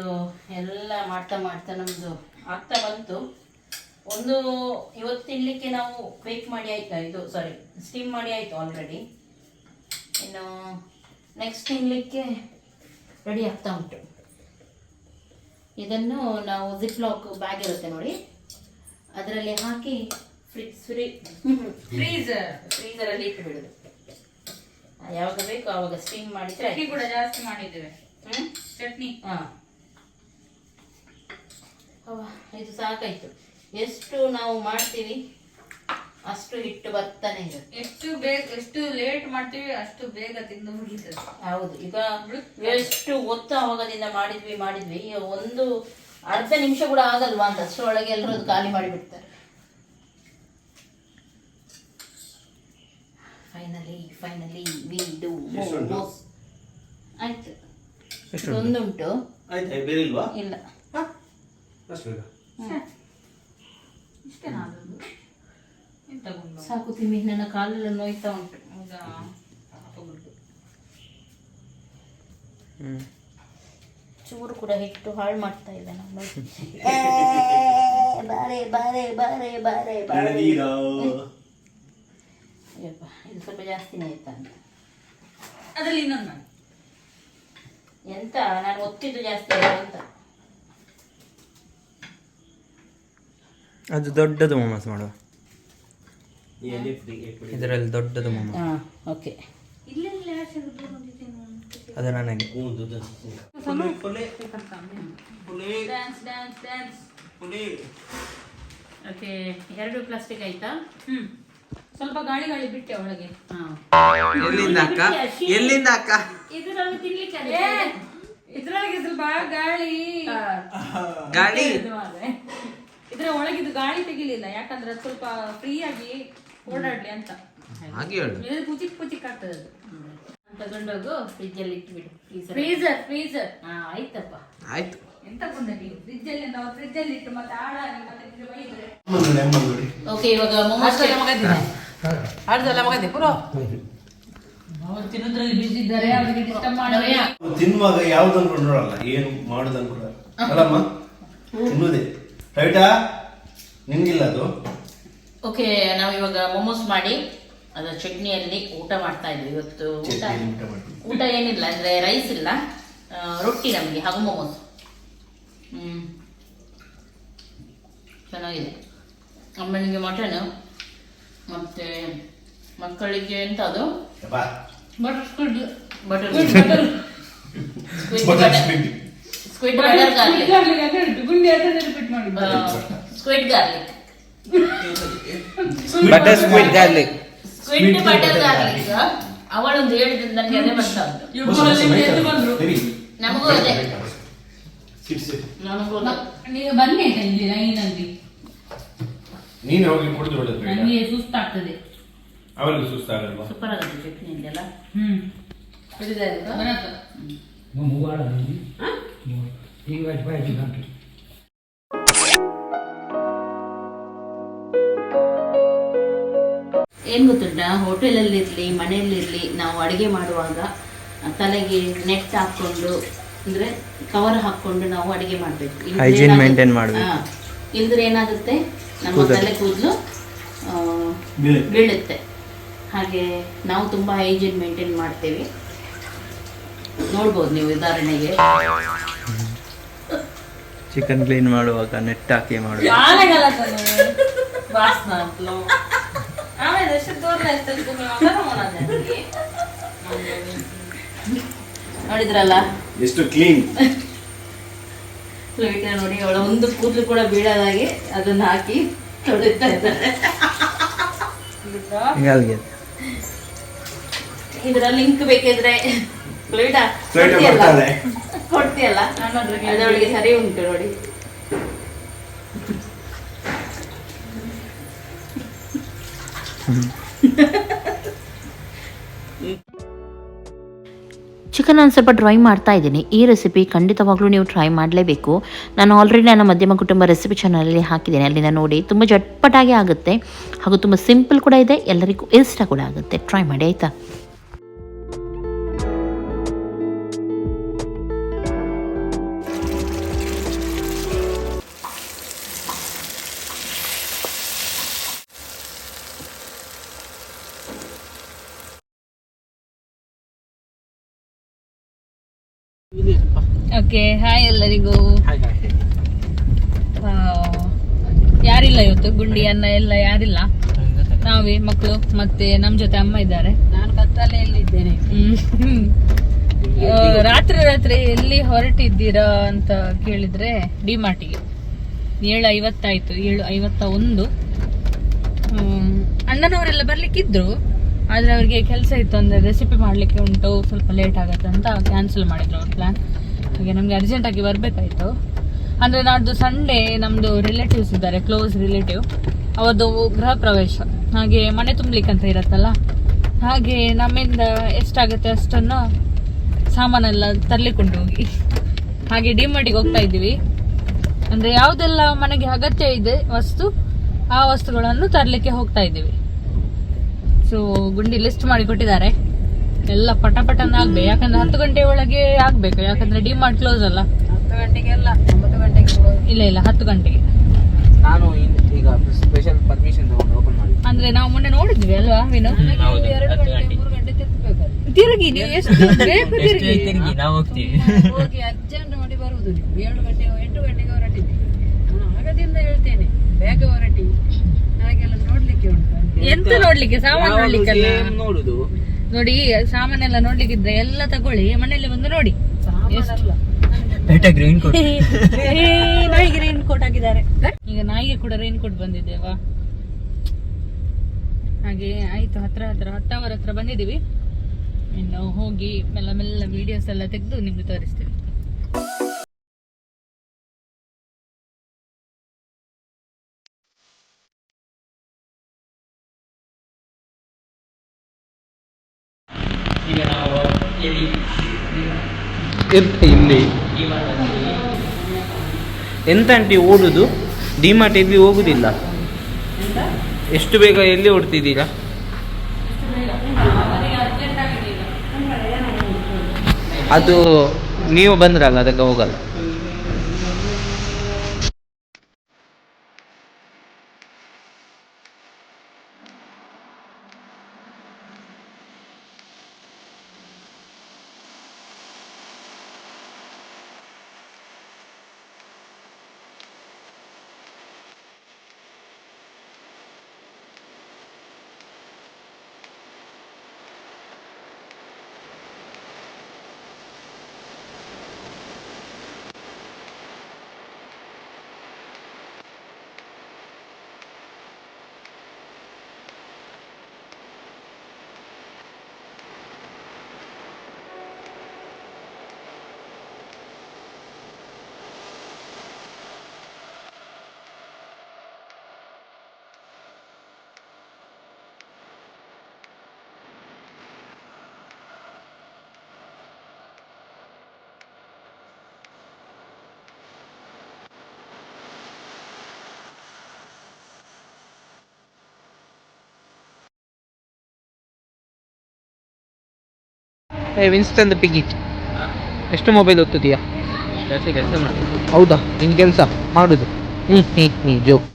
E: ಎಲ್ಲ ಮಾಡ್ತಾ ಮಾಡ್ತಾ ನಮ್ಮದು ಆಗ್ತಾ ಬಂತು. ಒಂದು ಇವತ್ತು ತಿನ್ನಲಿಕ್ಕೆ ನಾವು ಬೇಕ್ ಮಾಡಿ ಆಯಿತಾ? ಇದು ಸಾರಿ ಸ್ಟೀಮ್ ಮಾಡಿ ಆಯಿತು ಆಲ್ರೆಡಿ ಇನ್ನು ನೆಕ್ಸ್ಟ್ ತಿನ್ನಲಿಕ್ಕೆ ರೆಡಿ ಆಗ್ತಾ ಉಂಟು. ಇದನ್ನು ನಾವು ಜಿಪ್ ಲಾಕ್ ಬ್ಯಾಗ್ ಇರುತ್ತೆ ನೋಡಿ. ಅದರಲ್ಲಿ ಹಾಕಿ ಫ್ರಿಜ್ ಫ್ರೀ
A: ಫ್ರೀಸರ್
E: ಫ್ರೀಸರಲ್ಲಿ ಇಟ್ಟು ಬಿಡೋದು. ಯಾವಾಗ ಬೇಕು ಆವಾಗ ಸ್ಟೀಮ್ ಮಾಡಿದ್ರೆ
A: ಅಕ್ಕಿ ಕೂಡ ಜಾಸ್ತಿ ಮಾಡಿದ್ದೇವೆ. ಚಟ್ನಿ.
E: ಹಾಂ. ಇದು ಸಾಕಾಯ್ತು. ಎಷ್ಟು ನಾವು ಮಾಡ್ತೀವಿ ಅಷ್ಟು ಹಿಟ್ಟು ಬರ್ತಾನೆ ಇರುತ್ತೆ
A: ಎಷ್ಟು ಬೇಗ ಎಷ್ಟು ಲೇಟ್ ಮಾಡ್ತೀವಿ ಅಷ್ಟು ಬೇಗ ತಿಂದು ಮುಗೀತದೆ.
E: ಹೌದು ಈಗ ಎಷ್ಟು ಒತ್ತ ಅವಾಗದಿಂದ ಮಾಡಿದ್ವಿ ಮಾಡಿದ್ವಿ ಈಗ ಒಂದು ಅರ್ಧ ನಿಮಿಷ ಕೂಡ ಆಗಲ್ವಾ ಅಂತ ಅಷ್ಟರೊಳಗೆ ಎಲ್ಲರೂ ಅದು ಖಾಲಿ ಮಾಡಿಬಿಡ್ತಾರೆ. ಫೈನಲಿ ಫೈನಲಿ ವಿ ಡು ಆಯ್ತು. ಒಂದುಂಟು.
B: ಆಯ್ತಾ ಬೇರೆ ಇಲ್ವಾ?
E: ಇಲ್ಲ.
B: ಅಷ್ಟು ಬೇಗ.
A: ಇಷ್ಟೇನಾ ಅದೊಂದು ಎಂತ ಗುಂಡು
E: ಸಾಕು ತಿಮ್ಮಿ ನನ್ನ ಕಾಲೆಲ್ಲ ನೋಯ್ತಾ ಉಂಟು.
A: ಈಗ ತಗೊಳ್ಳು.
E: ಚೂರು ಕೂಡ ಹಿಟ್ಟು ಹಾಳು ಮಾಡ್ತಾ ಇಲ್ಲ ನಾನು <laughs> ಬಾರೆ ಬಾರೆ ಬಾರೆ ಬಾರೆ ಬಾರೆ. ಅಯ್ಯಪ್ಪ ಇದು ಸ್ವಲ್ಪ ಜಾಸ್ತಿನೇ ಆಯ್ತಾ ಅಂತ.
A: ಅದ್ರಲ್ಲಿ ಇನ್ನೊಂದು
E: ಎಂತ? ನಾನು ಒತ್ತಿದ್ದು ಜಾಸ್ತಿ ಆಯ್ತು ಅಂತ.
D: ಅದು ದೊಡ್ಡದು ಮೊಮಸ್ ಮಾಡುವ ಇದರಲ್ಲಿ ದೊಡ್ಡದು ಮೊಮಸ್.
E: ಹಾಂ ಓಕೆ.
D: ಅದು ನನಗೆ.
A: ಡ್ಯಾನ್ಸ್ ಡ್ಯಾನ್ಸ್ ಡ್ಯಾನ್ಸ್
E: ಓಕೆ ಎರಡು ಪ್ಲಾಸ್ಟಿಕ್ ಆಯ್ತಾ?
A: ಹ್ಮ್. ಸ್ವಲ್ಪ ಗಾಳಿ ಗಾಳಿ ಬಿಟ್ಟೆ ಒಳಗೆ.
E: ಹಾಂ.
D: ಎಲ್ಲಿಂದ ಅಕ್ಕ? ಎಲ್ಲಿಂದ ಅಕ್ಕ?
E: ಇದು ನಮಗೆ ತಿನ್ಲಿಕ್ಕೆ
A: ಇದ್ರೊಳಗೆ ಸ್ವಲ್ಪ ಗಾಳಿ.
D: ಗಾಳಿ?
A: ಇದು ಮಾರ್ರೆ. ಇದ್ರ ಒಳಗಿದ್ದು ಗಾಳಿ ತೆಗಿಲಿಲ್ಲ ಯಾಕಂದ್ರೆ ಅದು ಸ್ವಲ್ಪ ಫ್ರೀ ಆಗಿ ಓಡಾಡ್ಲಿ ಅಂತ.
D: ಹಾಗೆ ಹೇಳು.
A: ಇದು ಪುಚಿಕ್ ಪುಚಿಕ್ ಆಗ್ತದೆ ಅದು.
E: ತಗೊಂಡೋಗು ಫ್ರಿಜ್ಜಲ್ಲಿ ಇಟ್ಬಿಡು. ಫ್ರೀಸರ್
A: ಫ್ರೀಜರ್ ಫ್ರೀಸರ್
E: ಹಾಂ ಆಯ್ತಪ್ಪ.
D: ಆಯ್ತು.
A: ಎಂತ ಬಂದ ನೀವು? ಫ್ರಿಜ್ ಅಲ್ಲಿ ನಾವು ಫ್ರಿಜ್ ಅಲ್ಲಿ ಇಟ್ಟು ಮತ್ತೆ ಆಡಾಗಿ ಮತ್ತೆ ಇದ್ರೆ. ಬೈದ್ರೆ
E: ಓಕೆ ಇವಾಗ ಮೊಮೋಸ್
B: ತಿನ್ನುವಾಗ ಯಾವ್ದು ಅನ್ಕೊಂಡು ನೋಡಲ್ಲ ಏನು ಮಾಡುದು ಅನ್ಕೊಂಡ ಅಲ್ಲಮ್ಮ ತಿನ್ನುವುದೇ. ರೈಟಾ ನಿಂಗಿಲ್ಲ ಅದು?
E: ಓಕೆ ನಾವು ಇವಾಗ ಮೊಮೋಸ್ ಮಾಡಿ ಅದರ ಚಟ್ನಿಯಲ್ಲಿ ಊಟ ಮಾಡ್ತಾ ಇದ್ವಿ ಇವತ್ತು. ಊಟ
B: ಊಟ
E: ಏನಿಲ್ಲ ಅಂದ್ರೆ ರೈಸ್ ಇಲ್ಲ. ರೊಟ್ಟಿ ನಮಗೆ ಹಾಗು ಮೊಮೋಸ್ ಹ್ಮ್. ಚೆನ್ನಾಗಿದೆ. ಅಮ್ಮನಿಗೆ ಮಟನ್ ಮತ್ತೆ ಮಕ್ಕಳಿಗೆ ಎಂತ ಅದು
B: ಬಾ
A: butter squid
E: butter
B: butter squid.
E: Squid butter garlic
A: ಗುಂಡಿ ಅದನ್ನ ರಿಪೀಟ್ ಮಾಡಿ
E: squid garlic
D: butter squid garlic
E: squid butter garlic ಅವಳೊಂದು ಹೇಳಿದ್ರೆ ನನಗೆ ಅದೇ ಬರ್ತಾ ಉಂಟು
B: ಸರಿ.
E: ನಮಗೂ ಅದೇ.
B: ಸಿಟ್, ಸಿಟ್.
E: ನನಗೂ ಅದೇ.
A: ನೀವು ಬನ್ನಿ ಆಯ್ತಾ ಇಲ್ಲಿ ಲೈನಲ್ಲಿ
B: ನೀನು ಹೋಗಿ ಕುಡಿದು ಬೇಡ.
A: ನನಗೆ ಸುಸ್ತಾಗ್ತದೆ.
B: ಅವರಿಗೆ ಸುಸ್ತಾಗಲ್ವಾ?
E: ಸೂಪರ್ ಆಗುತ್ತೆ ಚಟ್ನಿ ಇದೆಲ್ಲ
A: ಹ್ಮ್.
E: ಕುಡಿದೆ
A: ಬರತ್ತ.
E: ಏನು ಗೊತ್ತುಂಟಾ? ಹೋಟೆಲಲ್ಲಿರಲಿ ಮನೆಯಲ್ಲಿರಲಿ ನಾವು ಅಡಿಗೆ ಮಾಡುವಾಗ ಆ, ತಲೆಗೆ ನೆಟ್ ಹಾಕ್ಕೊಂಡು ಅಂದ್ರೆ ಕವರ್ ಹಾಕ್ಕೊಂಡು ನಾವು ಅಡುಗೆ ಮಾಡಬೇಕು.
D: Hygiene maintain ಮಾಡ್ಬೇಕು.
E: ಇಲ್ದ್ರೆ ಏನಾಗುತ್ತೆ? ನಮ್ಮ. ತಲೆ ಕೂದಲು
B: ಬೀಳುತ್ತೆ.
E: ಹಾಗೆ ನಾವು ತುಂಬ ಹೈಜೀನ್ ಮೇಂಟೈನ್ ಮಾಡ್ತೇವೆ. ನೋಡ್ಬೋದು ನೀವು ಉದಾಹರಣೆಗೆ.
D: ಚಿಕನ್ ಕ್ಲೀನ್ ಮಾಡುವಾಗ ನೆಟ್ ಹಾಕಿ ಮಾಡುವ
E: ನೋಡಿದ್ರಲ್ಲ?
B: ಎಷ್ಟು ಕ್ಲೀನ್
E: ಲೈಟ್ ನೋಡಿ ಅವಳ ಒಂದು ಕೂದಲು ಕೂಡ ಬೀಳದಾಗೆ ಅದನ್ನ ಹಾಕಿ ತೊಳಿತಾ ಇದ್ದಾರೆ ಇದರ ಲಿಂಕ್ ಬೇಕಿದ್ರೆ
B: Fluid
E: ಕೊಡ್ತೀಯಲ್ಲ? ನಾನು ಅದರೊಳಗೆ ಸರಿ ಉಂಟು ನೋಡಿ.
F: ಚಿಕನ್ ನಾನು ಸ್ವಲ್ಪ ಡ್ರೈ ಮಾಡ್ತಾ ಇದ್ದೀನಿ. ಈ ರೆಸಿಪಿ ಖಂಡಿತವಾಗ್ಲೂ ನೀವು ಟ್ರೈ ಮಾಡಲೇಬೇಕು. ನಾನು ಆಲ್ರೆಡಿ ನನ್ನ ಮಧ್ಯಮ ಕುಟುಂಬ ರೆಸಿಪಿ ಚಾನಲಲ್ಲಿ ಹಾಕಿದ್ದೀನಿ. ಅಲ್ಲಿಂದ ನೋಡಿ ತುಂಬ ಜಟ್ಪಟಾಗಿ ಆಗುತ್ತೆ. ಹಾಗೂ ತುಂಬ ಸಿಂಪಲ್ ಕೂಡ ಇದೆ. ಎಲ್ಲರಿಗೂ ಇಷ್ಟ ಕೂಡ ಆಗುತ್ತೆ. ಟ್ರೈ ಮಾಡಿ, ಆಯಿತಾ?
A: ಓಕೆ ಹಾಯ್ ಎಲ್ಲರಿಗೂ. ಆ, ಯಾರಿಲ್ಲ ಇವತ್ತು? ಗುಂಡಿ ಅನ್ನ ಎಲ್ಲ ಯಾರಿಲ್ಲ? ನಾವೇ ಮಕ್ಕಳು ಮತ್ತೆ ನಮ್ ಜೊತೆ ಅಮ್ಮ ಇದ್ದಾರೆ.
E: ನಾನು ಕತ್ತಲೆಯಲ್ಲಿದ್ದೇನೆ
A: ರಾತ್ರಿ ರಾತ್ರಿ ಎಲ್ಲಿ ಹೊರಟಿದ್ದೀರಾ ಅಂತ ಕೇಳಿದ್ರೆ ಡಿಮಾರ್ಟಿಗೆ ಏಳು ಐವತ್ತಾಯ್ತು ಏಳು ಐವತ್ತ ಒಂದು ಹ್ಮ್, ಅಣ್ಣನವರೆಲ್ಲ ಬರ್ಲಿಕ್ಕಿದ್ರು ಆದ್ರೆ ಅವ್ರಿಗೆ ಕೆಲಸ ಇತ್ತು ಅಂದ್ರೆ ರೆಸಿಪಿ ಮಾಡ್ಲಿಕ್ಕೆ ಉಂಟು ಸ್ವಲ್ಪ ಲೇಟ್ ಆಗತ್ತೆ ಅಂತ ಕ್ಯಾನ್ಸಲ್ ಮಾಡಿದ್ರು ಅವ್ರ ಪ್ಲಾನ್ ಹಾಗೆ ನಮ್ಗೆ ಅರ್ಜೆಂಟ್ ಆಗಿ ಬರ್ಬೇಕಾಯ್ತು. ಅಂದ್ರೆ ನಾಡ್ದು ಸಂಡೇ ನಮ್ದು ರಿಲೇಟಿವ್ಸ್ ಇದ್ದಾರೆ ಕ್ಲೋಸ್ ರಿಲೇಟಿವ್ ಅವರದು ಗೃಹ ಪ್ರವೇಶ. ಹಾಗೆ ಮನೆ ತುಂಬಲಿಕ್ಕೆ ಅಂತ ಇರತ್ತಲ್ಲ? ಹಾಗೆ ನಮ್ಮಿಂದ ಎಷ್ಟಾಗುತ್ತೆ ಅಷ್ಟನ್ನು ಸಾಮಾನೆಲ್ಲ ತರ್ಲಿಕ್ಕೆ ಹೋಗಿ. ಹಾಗೆ ಡಿಮಾರ್ಟಿಗೆ ಹೋಗ್ತಾ ಇದ್ದೀವಿ. ಅಂದ್ರೆ ಯಾವುದೆಲ್ಲ ಮನೆಗೆ ಅಗತ್ಯ ಇದೆ ವಸ್ತು, ಆ ವಸ್ತುಗಳನ್ನು ತರಲಿಕ್ಕೆ ಹೋಗ್ತಾ ಇದ್ದೀವಿ. ಸೊ ಗುಂಡಿ ಲಿಸ್ಟ್ ಮಾಡಿ ಕೊಟ್ಟಿದ್ದಾರೆ. ಎಲ್ಲ ಪಟ ಪಟನ ಆಗ್ಬೇಕು. ಯಾಕಂದ್ರೆ ಹತ್ತು ಗಂಟೆ ಒಳಗೆ ಆಗ್ಬೇಕು. ಯಾಕಂದ್ರೆ ಡಿಮಾರ್ಟ್ ಕ್ಲೋಸ್ ಅಲ್ಲ.
E: ಹತ್ತು ಗಂಟೆಗೆಲ್ಲ ಒಂಬತ್ತು ಗಂಟೆಗೆ
A: ಇಲ್ಲ ಇಲ್ಲ ಹತ್ತು ಗಂಟೆಗೆ.
C: ನಾನು ಈಗ ಸ್ಪೆಷಲ್ ಪರ್ಮಿಷನ್ ತಗೊಂಡು ಓಪನ್ ಮಾಡಿ
A: ಅಂದ್ರೆ ನಾವು ಮೊನ್ನೆ ನೋಡಿದ್ವಿ ಅಲ್ವಾ ವಿನು?
E: ಎರಡು ಗಂಟೆ ಮೂರು ಗಂಟೆ ತಿರ್ಗಬೇಕು
A: ತಿರುಗಿ ನೀವು ಎಷ್ಟು ಬೇಕು ತಿರುಗಿ?
C: ನಾವು ಹೋಗ್ತೀವಿ.
E: ಹೋಗಿ ಅರ್ಜೆಂಟ್ ಮಾಡಿ ಬರುವುದು ನೀವು. ಏಳು ಗಂಟೆ ಎಂಟು ಗಂಟೆಗೆ ಹೊರಟಿದ್ದೀವಿ. ನಾನು ಆಗದಿಂದ ಹೇಳ್ತೇನೆ ಬೇಗ ಹೊರಟಿ. ಹಾಗೆಲ್ಲ ನೋಡ್ಲಿಕ್ಕೆ ಉಂಟು
A: ಎಂತ ನೋಡ್ಲಿಕ್ಕೆ? ಸಾಮಾನು ನೋಡ್ಲಿಕ್ಕೆ
C: ನೋಡುದು.
A: ನೋಡಿ ಸಾಮಾನೆಲ್ಲ ನೋಡ್ಲಿಕ್ಕಿದ್ರೆ ಎಲ್ಲ ತಗೊಳ್ಳಿ ಮನೆಯಲ್ಲಿ ಬಂದು ನೋಡಿ. ನಾಯಿಗೆ ರೈನ್ ಕೋಟ್ ಹಾಕಿದ್ದಾರೆ. ಈಗ ನಾಯಿಗೆ ಕೂಡ ರೈನ್ ಕೋಟ್ ಬಂದಿದ್ದೇವಾ ಹಾಗೆ ಆಯ್ತು ಹತ್ರ ಹತ್ರ ಹತ್ತವರ ಹತ್ರ ಬಂದಿದ್ದೀವಿ. ಇನ್ನು ಹೋಗಿ ಮೆಲ್ಲ ಮೆಲ್ಲ ವಿಡಿಯೋಸ್ ಎಲ್ಲ ತೆಗೆದು ನಿಮ್ಗೆ ತೋರಿಸ್ತೀವಿ.
C: ಇಲ್ಲಿ. ಎಂತ ಅಂಟಿ ಓಡುದು? ಡಿಮಾರ್ಟ್ ಎಲ್ಲಿ ಹೋಗುದಿಲ್ಲ? ಎಷ್ಟು ಬೇಗ ಎಲ್ಲಿ ಓಡ್ತಿದ್ದೀರಾ? ಅದು ನೀವು ಬಂದ್ರಲ್ಲ, ಅದಕ್ಕೆ ಹೋಗಲ್ಲ. ಏ ವಿನ್ಸ್ಟನ್ ಪಿಗ್ಗಿಟ್ ಎಷ್ಟು ಮೊಬೈಲ್ ಒತ್ತುತ್ತೀಯಾ ಕೆಲಸ ಕೆಲಸ ಮಾಡಿ ಹೌದಾ? ನಿನ್ ಕೆಲಸ? ಮಾಡುದು. ಹ್ಞೂ ಹ್ಞೂ ಹ್ಞೂ joke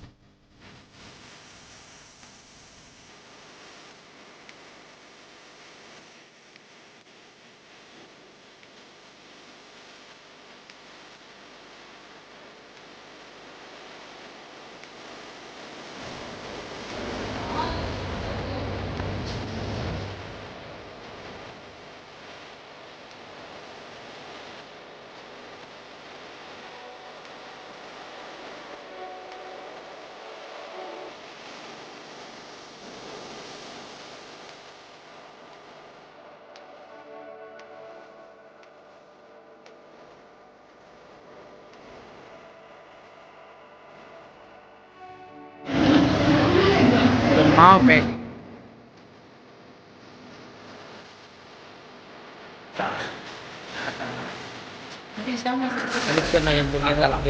C: Malbec. Ano
A: siya na yung bumira lang?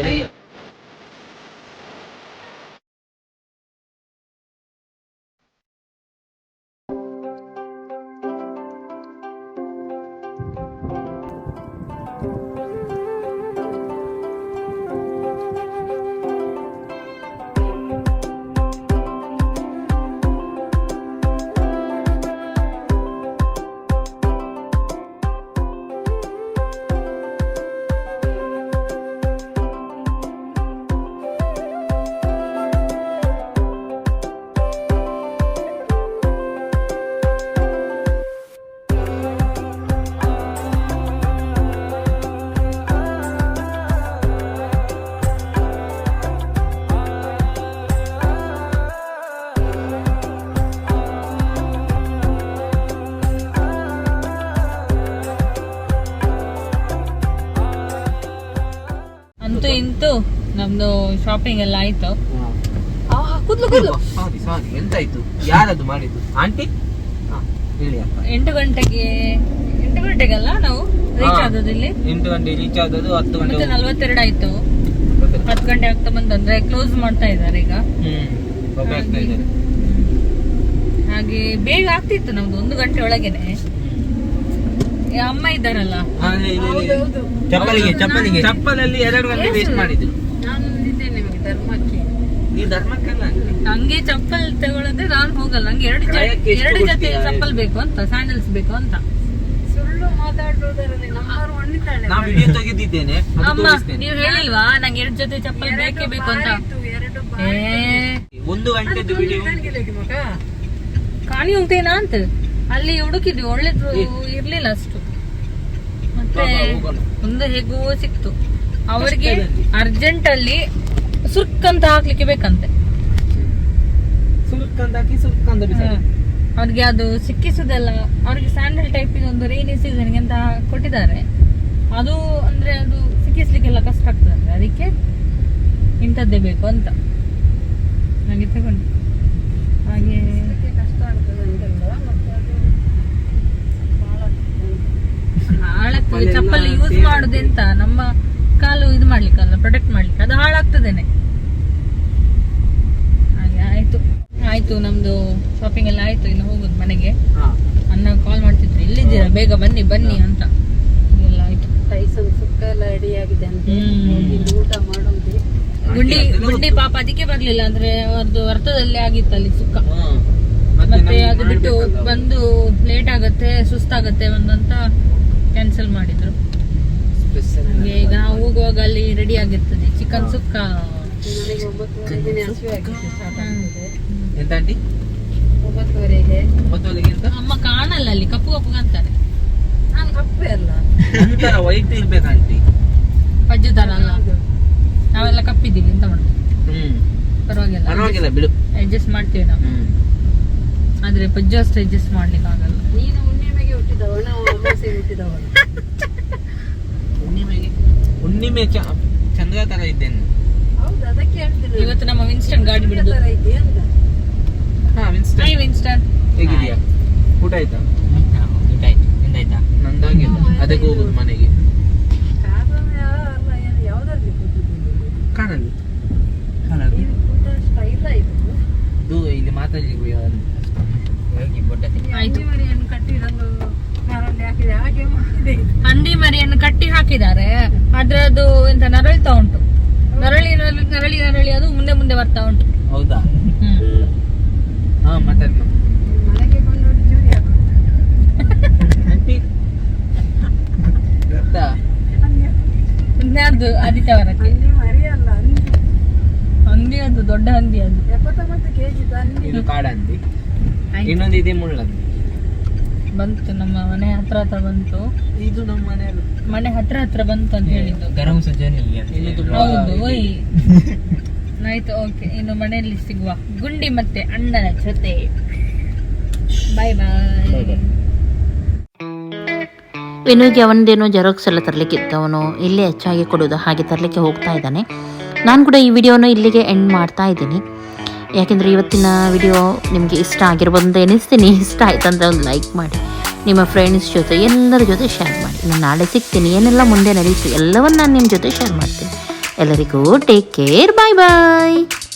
A: Shopping ಎಲ್ಲ ಆಯ್ತು. ಕೂದ್ಲು ಕೂದ್ಲು
C: ಸಾರಿ ಸಾರಿ. ಎಂತಾಯ್ತು? ಯಾರದು ಮಾಡಿದ್ದು? ಆಂಟಿ? ಹಾ, ಹೇಳಿ ಅಪ್ಪ.
A: ಎಂಟು ಗಂಟೆಗೆ ಎಂಟು ಗಂಟೆಗಲ್ಲ ನಾವು? ರೀಚ್. ಆದದ್ದು ಇಲ್ಲಿ?
C: ಎಂಟು ಗಂಟೆ ರೀಚ್ ಆದದ್ದು ಹತ್ತು ಗಂಟೆ
A: ನಲ್ವತ್ತೆರಡು ಆಯ್ತು. ಹತ್ತು ಗಂಟೆ ಆಗ್ತಾ ಬಂತು ಅಂದ್ರೆ ಕ್ಲೋಸ್ ಮಾಡ್ತಾ ಇದ್ದಾರೆ ಈಗ.
C: ಹ್ಮ್ ಒಬ್ಬ ಇದ್ದಾರೆ.
A: ಹಾಗೆ ಬೇಗ ಆಗ್ತಿತ್ತು ನಮ್ದು ಒಂದು ಗಂಟೆ ಒಳಗೇನೆ. ಅಮ್ಮ ಇದ್ದಾರಲ್ಲ.
C: ಹಾ, ಇಲ್ಲಿ, ಇಲ್ಲಿ, ಇಲ್ಲಿ. ಚಪ್ಪಲಿಗೆ ಚಪ್ಪಲಿಗೆ. ಚಪ್ಪಲಲ್ಲಿ ಎರಡು ಗಂಟೆ ವೇಸ್ಟ್ ಮಾಡಿದ್ರು ನೀವು ಧರ್ಮಕ್ಕಲ್ಲ.
A: ನಂಗೆ ಚಪ್ಪಲ್ ತಗೊಳ್ಳದೆ ನಾನು ಹೋಗಲ್ಲ. ನಂಗೆ ಎರಡು ಜ- ಎರಡು ಜೊತೆ ಚಪ್ಪಲ್ ಬೇಕು ಅಂತ ಸ್ಯಾಂಡಲ್ಸ್ ಬೇಕು ಅಂತ.
C: ನಾ ವಿಡಿಯೋ ತೆಗೆದಿದ್ದೇನೆ
A: ಅಮ್ಮ
C: ತೋರಿಸ್ತೇನೆ.
A: ನೀವು ಹೇಳಿಲ್ವಾ? ನಂಗೆ ಎರಡು ಜೊತೆ ಚಪ್ಪಲ್ ಬೇಕೇ ಬೇಕು ಅಂತ. ಏ.
C: ಒಂದು ಗಂಟೆದು ವಿಡಿಯೋ.
A: ಕಾಣಿ ಉಂಟೇನಾ ಅಂತ. ಅಲ್ಲಿ ಹುಡುಕಿದ್ವಿ ಒಳ್ಳೇದು ಇರ್ಲಿಲ್ಲ ಅಷ್ಟು. ಮತ್ತೆ ಒಂದು ಹೇಗೋ ಸಿಕ್ತು. ಅವರಿಗೆ. ಅರ್ಜೆಂಟ್ ಅಲ್ಲಿ ಸುರ್ಕ್ ಅಂತ ಹಾಕ್ಲಿಕ್ಕೆ ಬೇಕಂತೆ.
C: ಹಾಕಿ ಬಿಸಾಡಿ.
A: ಅವ್ರಿಗೆ ಅದು ಸಿಕ್ಕಿಸುದಲ್ಲ ಅವ್ರಿಗೆ ಸ್ಯಾಂಡಲ್ ಟೈಪ್ ಒಂದು ರೈನಿ ಸೀಸನ್ಗೆ ಅಂತ ಕೊಟ್ಟಿದ್ದಾರೆ. ಅದು ಅಂದ್ರೆ ಅದು ಸಿಕ್ಕಿಸ್ಲಿಕ್ಕೆಲ್ಲ ಕಷ್ಟ ಆಗ್ತದೆ ಅಂದ್ರೆ ಅದಕ್ಕೆ ಇಂಥದ್ದೇ ಬೇಕು ಅಂತ. ಹಾಗೆ ತಗೊಂಡು. ಹಾಗೆ ಹಾಳಾಗ್ತದೆ. ಚಪ್ಪಲಿ ಯೂಸ್ ಮಾಡುದೆಂತ ನಮ್ಮ ಕಾಲು ಇದು ಮಾಡ್ಲಿಕ್ಕಲ್ಲ ಪ್ರೊಟೆಕ್ಟ್ ಮಾಡ್ಲಿಕ್ಕೆ. ಅದು ಹಾಳಾಗ್ತದೇನೆ ಹಾಗೆ ಆಯ್ತು ಆಯ್ತು ನಮ್ದು ಶಾಪಿಂಗ್ ಎಲ್ಲ ಆಯ್ತು ಇನ್ನು ಹೋಗುದು ಮನೆಗೆ.
C: ಹಾ.
A: ಅನ್ನ ಕಾಲ್ ಮಾಡ್ತಿದ್ರು ಎಲ್ಲಿದ್ದೀರಾ? ಬೇಗ ಬನ್ನಿ ಬನ್ನಿ ಅಂತ. ಎಲ್ಲ ಆಯ್ತು.
E: ಸುಕ್ಕ ಎಲ್ಲ ರೆಡಿ ಆಗಿದೆ ಅಂತ. ಊಟ ಮಾಡೋದು
A: ಗುಂಡಿ ಗುಂಡಿ ಪಾಪ ಅದಕ್ಕೆ ಬರ್ಲಿಲ್ಲ ಅಂದ್ರೆ ಅವ್ರದ್ದು ಅರ್ಥದಲ್ಲಿ ಆಗಿತ್ತು ಅಲ್ಲಿ ಸುಕ್ಕ.
C: ಹಾ.
A: ಮತ್ತೆ ಅದು ಬಿಟ್ಟು. ಬಂದು ಲೇಟ್ ಆಗತ್ತೆ ಸುಸ್ತಾಗತ್ತೆ ಒಂದಂತ ಕ್ಯಾನ್ಸಲ್ ಮಾಡಿದ್ರು. ಈಗ ನಾವು ಹೋಗುವಾಗ ಅಲ್ಲಿ ರೆಡಿ ಆಗಿರ್ತದೆ. ಚಿಕನ್ ಸುಕ್ಕ.
E: ಹಸಿವೆ
C: ಎಂತ ಆಂಟಿ
E: ಒಂಬತ್ತುವರೆಗೆ
C: ಒಂಬತ್ತುವರೆಗೆ ಎಂತ
A: ಅಮ್ಮ ಕಾಣಲ್ಲ ಅಲ್ಲಿ ಕಪ್ಪು ಕಪ್ಪು ಕಾಣ್ತಾರೆ
E: ನಾನು ಕಪ್ಪೆ ಅಲ್ಲ.
C: ಒಂಥರ ವೈಟ್ ಇರ್ಬೇಕು ಆಂಟಿ
A: ಪಜ್ಜು ತರ ಅಲ್ಲ. ನಾವೆಲ್ಲ ಕಪ್ಪಿದ್ದೀವಿ ಎಂತ ಮಾಡುದು?
C: ಹ್ಮ್.
A: ಪರವಾಗಿಲ್ಲ
C: ಪರವಾಗಿಲ್ಲ ಬಿಡು.
A: ಅಡ್ಜಸ್ಟ್ ಮಾಡ್ತೀವಿ ನಾವು. ಆದ್ರೆ ಪಜ್ಜು ಅಷ್ಟು ಅಡ್ಜಸ್ಟ್ ಮಾಡ್ಲಿಕ್ಕೆ ಆಗಲ್ಲ
E: ನೀನು ಹುಣ್ಣಿಮೆಗೆ ಹುಟ್ಟಿದವ ನಾವು ಅಮಾಸೆಗೆ ಹುಟ್ಟಿದವಳು
C: ಹುಣ್ಣಿಮೆಗೆ? ಹುಣ್ಣಿಮೆ ಚ- ಚಂದ್ರ ತರ ಇದ್ದೇನೆ.
E: ಹೌದು ಅದಕ್ಕೆ ಹೇಳ್ತೀನಿ
A: ಇವತ್ತು ನಮ್ಮ ವಿನ್ಸ್ಟನ್ ಗಾಡಿ ಬಿಡುದು
E: ತರ ಇದೆಯಾ ಅಂತ
C: ಹಾ ವಿನ್ಸ್ಟನ್
A: ಹಾಯ್ ವಿನ್ಸ್ಟನ್
C: ಹೇಗಿದ್ಯಾ ಊಟ ಆಯ್ತಾ ನಂದಾಗಿಲ್ಲ ಅದಕ್ಕೆ ಹೋಗುದು ಮನೆಗೆ
E: ಕಾರಣ ಅಲ್ಲ ಏನು ಯಾವ್ದ್ರಲ್ಲಿ ಕೂತಿದ್ದೀನಿ
C: ಕಾರಲ್ಲಿ
E: ನೀನು ಕೂತ ಸ್ಟೈಲ್ ಇದು
C: ಇದು ಇಲ್ಲಿ ಮಾತಾಡ್ಲಿಕ್ಕೆ
A: ಆಯ್ತು.
E: ಮರಿಯನ್ನು ಕಟ್ಟಿ ನಾನು ಕಾರಲ್ಲಿ ಹಾಕಿದೆ ಹಾಗೆ ಮಾಡಿದೆ ಇದು.
A: ಹಂದಿ ಮರಿಯನ್ನು ಕಟ್ಟಿ ಹಾಕಿದ್ದಾರೆ. ಆದ್ರೆ ಅದು ಎಂತ ನರಳ್ತಾ ಉಂಟು. ನರಳಿ ನರಳಿ ನರಳಿ ನರಳಿ ಅದು ಮುಂದೆ ಮುಂದೆ ಬರ್ತಾ ಉಂಟು.
C: ಹೌದಾ? ಹಾ
A: ಅದು ಆದಿತ್ಯವಾರಕ್ಕೆ
E: ಹಂದಿ
A: ಅದು ದೊಡ್ಡ ಹಂದಿ ಅದು.
E: ಎಪ್ಪತ್ತೊಂಬತ್ತು ಕೆಜಿ ಹಂದಿ
C: ಇದು ಕಾಡಂದಿ. ಇನ್ನೊಂದು ಇದೆ ಮುಳ್ಳಂದಿ.
A: ಬಂತು ನಮ್ಮ ಮನೆ ಹತ್ರ ಹತ್ರ ಬಂತು.
C: ಇದು ನಮ್ಮ ಮನೆ
A: ಮನೆ ಹತ್ರ ಹತ್ರ ಬಂತು ಅಂತ ಹೇಳಿದ್ದು.
C: ಗರಂ
A: ಹೌದು ಓಯ್. <laughs> ಆಯ್ತು ಓಕೆ. ಇನ್ನು ಮನೆಯಲ್ಲಿ ಸಿಗುವ ಗುಂಡಿ ಮತ್ತೆ ಅಣ್ಣನ ಜೊತೆ. ಬಾಯ್ ಬಾಯ್
F: ವಿನುಗೆ ಅವನದೇನೋ ಜೆರಾಕ್ಸ್ ಎಲ್ಲ ತರಲಿಕ್ಕೆ ಅವನು ಇಲ್ಲೇ ಹೆಚ್ಚಾಗಿ ಕೊಡೋದು ಹಾಗೆ ತರಲಿಕ್ಕೆ ಹೋಗ್ತಾ ಇದ್ದಾನೆ. ನಾನು ಕೂಡ ಈ ವಿಡಿಯೋನ ಇಲ್ಲಿಗೆ ಎಂಡ್ ಮಾಡ್ತಾ ಇದ್ದೀನಿ. ಯಾಕೆಂದರೆ ಇವತ್ತಿನ ವಿಡಿಯೋ ನಿಮಗೆ ಇಷ್ಟ ಆಗಿರ್ಬೋದು ಅಂತ ಎನಿಸ್ತೀನಿ ಇಷ್ಟ ಆಯ್ತಂದ್ರೆ ಒಂದು ಲೈಕ್ ಮಾಡಿ. ನಿಮ್ಮ ಫ್ರೆಂಡ್ಸ್ ಜೊತೆ, ಎಲ್ಲರ ಜೊತೆ ಶೇರ್ ಮಾಡಿ. ನಾನು ನಾಳೆ ಸಿಗ್ತೀನಿ. ಏನೆಲ್ಲ ಮುಂದೆ ನಡೀತು ಎಲ್ಲವನ್ನು ನಾನು ನಿಮ್ಮ ಜೊತೆ ಶೇರ್ ಮಾಡ್ತೀನಿ. ಎಲ್ಲರಿಗೂ ಟೇಕ್ ಕೇರ್ ಬಾಯ್ ಬಾಯ್